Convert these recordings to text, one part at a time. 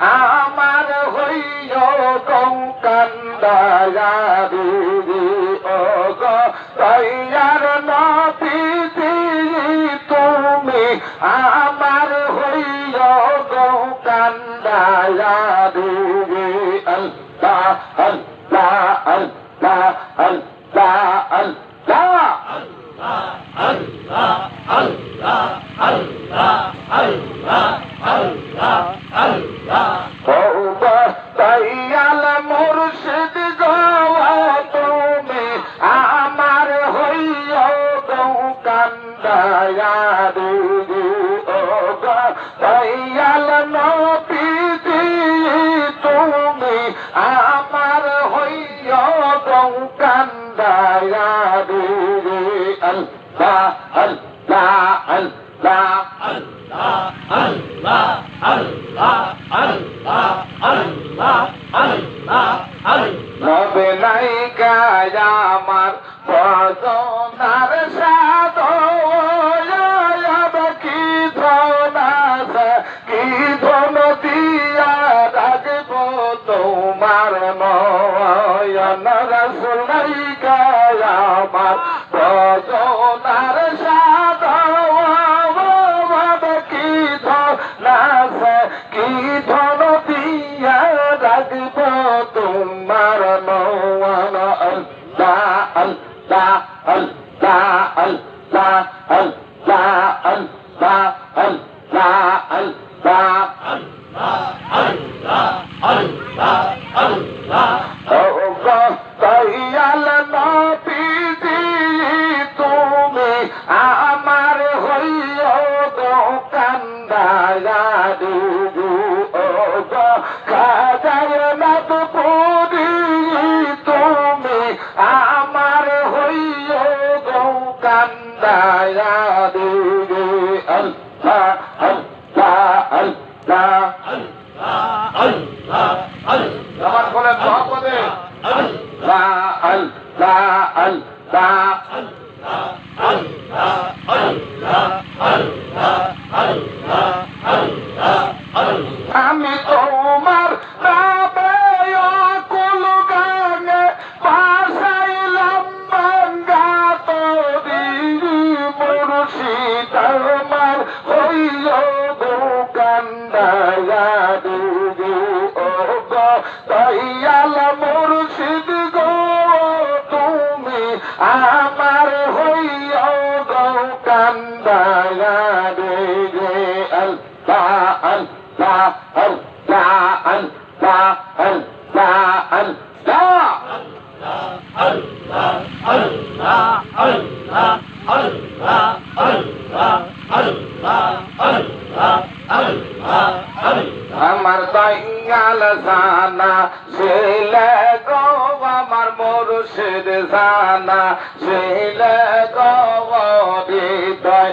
আমার হইয় কৌকান্দারি গো দয়াল নবীজি তুমি আমার হইয় গঙ্কান্দায়ারি আল্লাহ আল্লাহ আল্লাহ আল্লাহ আল্লাহ। ওগো গো কান্দায়ারি ওগো দয়াল নবীজি, তুমি আমার হইয় গো কান্দায়ারি আল্লাহ আল্লাহ আল্লাহ নবে নাই গায় আমার ভজনার সাধ ধন দিয়া রাখব তোমার নয়ন রসুল নাই গায় আমার ভজনার সাধ কি ধন আছে কি ধন দিয়া রাখব তোমার নয়ন। আল্লাহ আল্লাহ আল্লাহ আল্লাহ আল্লাহ আল্লাহ আল্লাহ। Allah, Allah, Allah, Allah, আমার হইও গৌ কান্দায় ও গো কাদায় মত আমার হইও গো কান্দায়া দুগু আমার বলে মহাপদে আমি তো আমার দয়াল জানা ছেলে গো আমার মুর্শিদ জানা ছেলে গো হৃদয়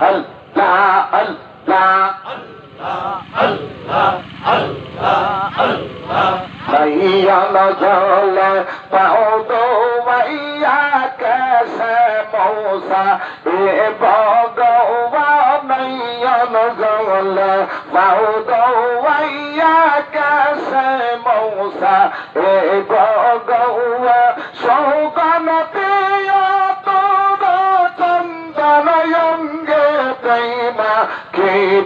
আল্লাহ আল্লাহ আল্লাহ আল্লাহ আল্লাহ মাইয়া নজলে পাও দো মাইয়া কেসে মৌসা এ ভগবা মাইয়া নজলে পাও দো মাইয়া কেসে মৌসা এ ভগ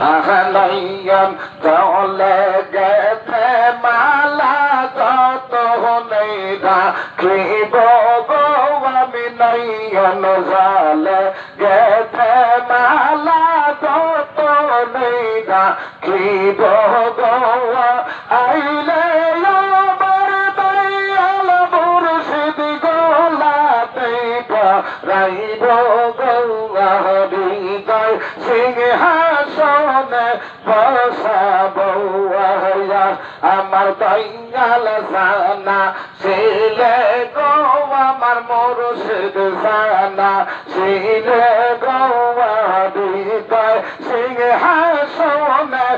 আহলাইয়াম চলে গেছে মালা যত নেই রাখিব গো, আমি নয়ন জালে। গেছে মালা যত নেই রাখিব গো, আইলে রাইব আমার দয়াল সানা শিলে গো আমার মুর্শিদ সানা শিলে গো হৃদয় সিংহাসনে